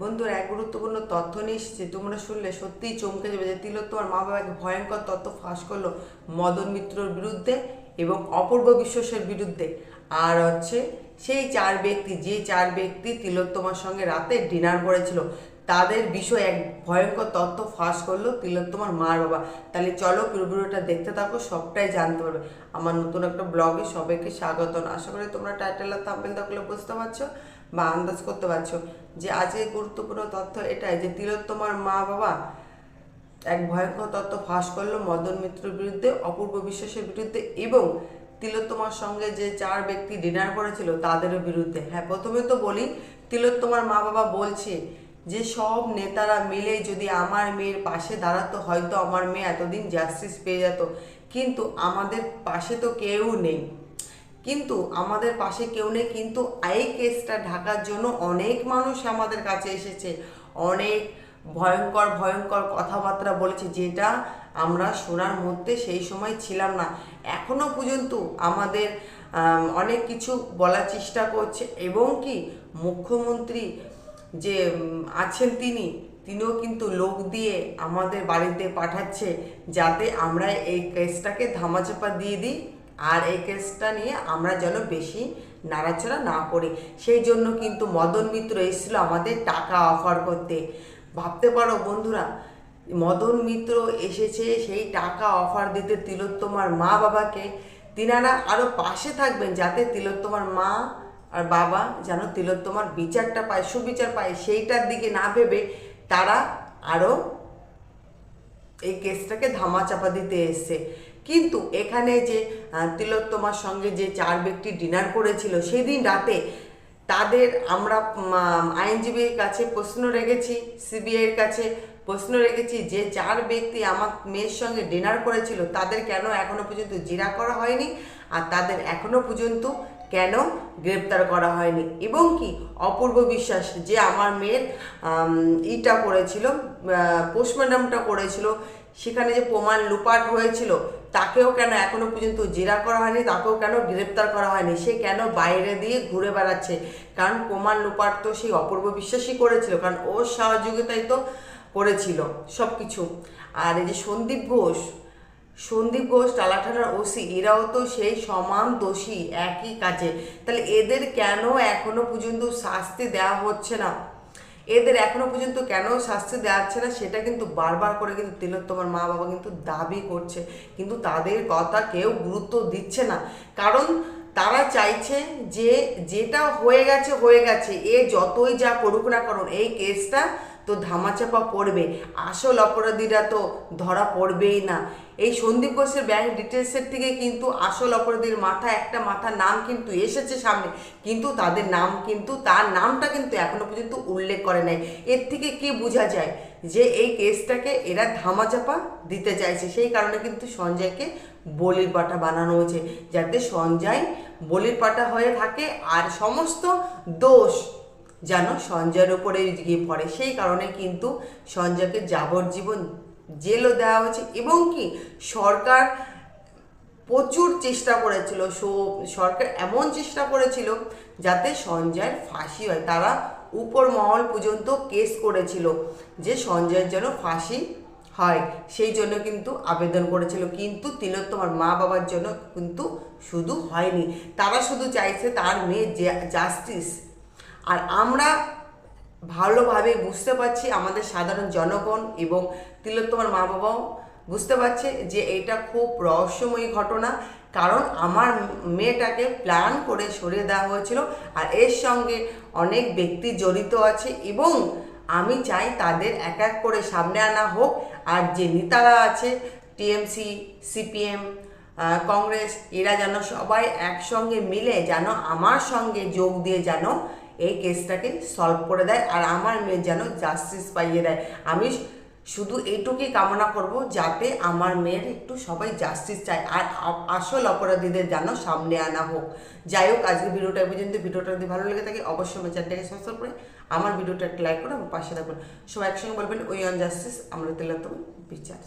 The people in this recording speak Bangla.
বন্ধুরা, এক গুরুত্বপূর্ণ তথ্য নিয়ে এসেছে। তোমরা শুনলে সত্যিই চমকে যাবে যে তিলোত্তমার মা মা বাবাকে ভয়ঙ্কর তথ্য ফাঁস করল মদন মিত্রর বিরুদ্ধে এবং অপূর্ব বিশ্বাসের বিরুদ্ধে। আর হচ্ছে, সেই চার ব্যক্তি, যে চার ব্যক্তি তিলোত্তমার সঙ্গে রাতে ডিনার করেছিল তাদের বিষয়ে এক ভয়ঙ্কর তথ্য ফাঁস করল তিলোত্তমার মার বাবা। তাহলে চলো পুরো ভিডিওটা দেখতে থাকো, সবটাই জানতে পারবে। আমার নতুন একটা ব্লগে সবাইকে স্বাগত আশা করি তোমরা টাইটেল আর থাম্বেল দেখলে বুঝতে পারছ বা আন্দাজ করতে পারছ যে আজকে গুরুত্বপূর্ণ তথ্য এটাই যে তিলোত্তমার মা বাবা এক ভয়ঙ্কর তত্ত্ব ফাঁস করল মদন মিত্রের বিরুদ্ধে, অপূর্ব বিশ্বাসের বিরুদ্ধে এবং তিলোত্তমার সঙ্গে যে চার ব্যক্তি ডিনার করেছিল তাদেরও বিরুদ্ধে। হ্যাঁ প্রথমে তো বলি তিলোত্তমার মা বাবা বলছে যে সব নেতারা মিলে যদি আমার মেয়ের পাশে দাঁড়াতো, হয়তো আমার মেয়ে এতদিন জাস্টিস পেয়ে যেত। কিন্তু আমাদের পাশে তো কেউ নেই। কিন্তু আমাদের পাশে কেউ নেই, কিন্তু এই কেসটা ঢাকার জন্য অনেক মানুষ আমাদের কাছে এসেছে। অনেক ভয়ঙ্কর ভয়ঙ্কর কথাবার্তা বলেছে, যেটা আমরা শোনার মধ্যে সেই সময় ছিলাম না। এখনও পর্যন্ত আমাদের অনেক কিছু বলার চেষ্টা করছে। এবং কি, মুখ্যমন্ত্রী যে আছেন তিনি, তিনিও কিন্তু লোক দিয়ে আমাদের বাড়িতে পাঠাচ্ছে যাতে আমরা এই কেসটাকে ধামাচাপা দিয়ে দিই আর এই কেসটা নিয়ে আমরা যেন বেশি নাড়াচাড়া না করি। সেই জন্য কিন্তু মদন মিত্র এসেছিল আমাদের টাকা অফার করতে। ভাবতে পারো বন্ধুরা, মদন মিত্র এসেছে, সেই টাকা অফার দিতে তিলোত্তমার মা বাবাকে তিনারা আরও পাশে থাকবেন যাতে তিলোত্তমার মা আর বাবা যেন তিলোত্তমার বিচারটা পায়, সুবিচার পায়, সেইটার দিকে না ভেবে তারা আরও এই কেসটাকে ধামাচাপা দিতে এসছে। কিন্তু এখানে যে তিলোত্তমার সঙ্গে যে চার ব্যক্তি ডিনার করেছিল, সেদিন রাতে তাদের আমরা আইনজীবীর কাছে প্রশ্ন রেখেছি, সিবিআইয়ের কাছে প্রশ্ন রেখেছি যে চার ব্যক্তি আমার মেয়ের সঙ্গে ডিনার করেছিল, তাদের কেন এখনও পর্যন্ত জিরা করা হয়নি? আর তাদের এখনও পর্যন্ত কেন গ্রেপ্তার করা হয়নি? এবং কি? অপূর্ব বিশ্বাস, যে আমার মেয়ের ইটা করেছিল পোস্টমর্টমটা করেছিল, সেখানে যে প্রমাণ লুপাট হয়েছিল, তাকেও কেন এখনও পর্যন্ত জেরা করা হয়নি, তাকেও কেন গ্রেপ্তার করা হয়নি? সে কেন বাইরে দিয়ে ঘুরে বেড়াচ্ছে? কারণ প্রমাণ লুপাট তো সেই অপূর্ব বিশ্বাসই করেছিল, কারণ ওর সহযোগিতাই তো করেছিল সব কিছু আর এই যে সন্দীপ ঘোষ সন্দীপ ঘোষ টালাঠানার ওসি, এরাও তো সেই সমান দোষী, একই কাজে। তাহলে এদের কেন এখনও পর্যন্ত শাস্তি দেওয়া হচ্ছে না? এদের এখনও পর্যন্ত কেন শাস্তি দেওয়া হচ্ছে না, সেটা কিন্তু বারবার করে কিন্তু তিলোত্তমার মা বাবা কিন্তু দাবি করছে। কিন্তু তাদের কথা কেউ গুরুত্ব দিচ্ছে না। কারণ তারা চাইছে যে, যেটা হয়ে গেছে হয়ে গেছে। এ যতই যা করুক না করুন, এই কেসটা তো ধামাচাপা পড়বে। আসল অপরাধীরা তো ধরা পড়বেই না। এই সন্দীপ ঘোষের ব্যাংক ডিটেলসের থেকে কিন্তু আসল অপরাধীর মাথা, একটা মাথার নাম কিন্তু এসেছে সামনে। কিন্তু তাদের নাম কিন্তু, তার নামটা কিন্তু এখনও পর্যন্ত উল্লেখ করে নাই। এর থেকে কি বোঝা যায় যে এই কেসটাকে এরা ধামাচাপা দিতে চাইছে? সেই কারণে কিন্তু সঞ্জয়কে বলির পাটা বানানো হয়েছে। যাতে সঞ্জয় বলির পাটা হয়ে থাকে আর সমস্ত দোষ যেন সঞ্জয়ের উপরে গিয়ে পড়ে। সেই কারণে কিন্তু সঞ্জয়কে যাবজ্জীবন জেলও দেওয়া হয়েছে এবং কি সরকার প্রচুর চেষ্টা করেছিল সরকার এমন চেষ্টা করেছিল যাতে সঞ্জয়ের ফাঁসি হয়। তারা উপর মহল পর্যন্ত কেস করেছিল যে সঞ্জয়ের যেন ফাঁসি হয়। সেই জন্য কিন্তু আবেদন করেছিল। কিন্তু তিলোত্তমার মা বাবার জন্য কিন্তু শুধু হয়নি। তারা শুধু চাইছে তার মেয়ে জাস্টিস আর আমরা ভালোভাবে বুঝতে পারছি আমাদের সাধারণ জনগণ এবং তিলোত্তমার মা বাবাও বুঝতে পারছে যে এটা খুব রহস্যময়ী ঘটনা। কারণ আমার মেয়েটাকে প্ল্যান করে সরিয়ে দেওয়া হয়েছিল আর এর সঙ্গে অনেক ব্যক্তি জড়িত আছে এবং আমি চাই তাদের এক এক করে সামনে আনা হোক। আর যে নেতারা আছে টিএমসি সিপিএম কংগ্রেস, এরা যেন সবাই একসঙ্গে মিলে যেন আমার সঙ্গে যোগ দিয়ে যেন এই কেসটাকে সলভ করে দেয় আর আমার মেয়ে যেন জাস্টিস পাইয়ে দেয়। আমি শুধু এইটুকুই কামনা করব যাতে আমার মেয়ের একটু সবাই জাস্টিস চায় আর আসল অপরাধীদের যেন সামনে আনা হোক। যাই হোক আজকে ভিডিওটা পর্যন্ত ভিডিওটা যদি ভালো লেগে থাকে, অবশ্যই আমার চ্যানেলটাকে সাবস্ক্রাইব করে আমার ভিডিওটা লাইক করে আমার পাশে থাকবেন সবাই একসঙ্গে বলবেন ওই অন জাস্টিস আমরা তেলাত্তম বিচার।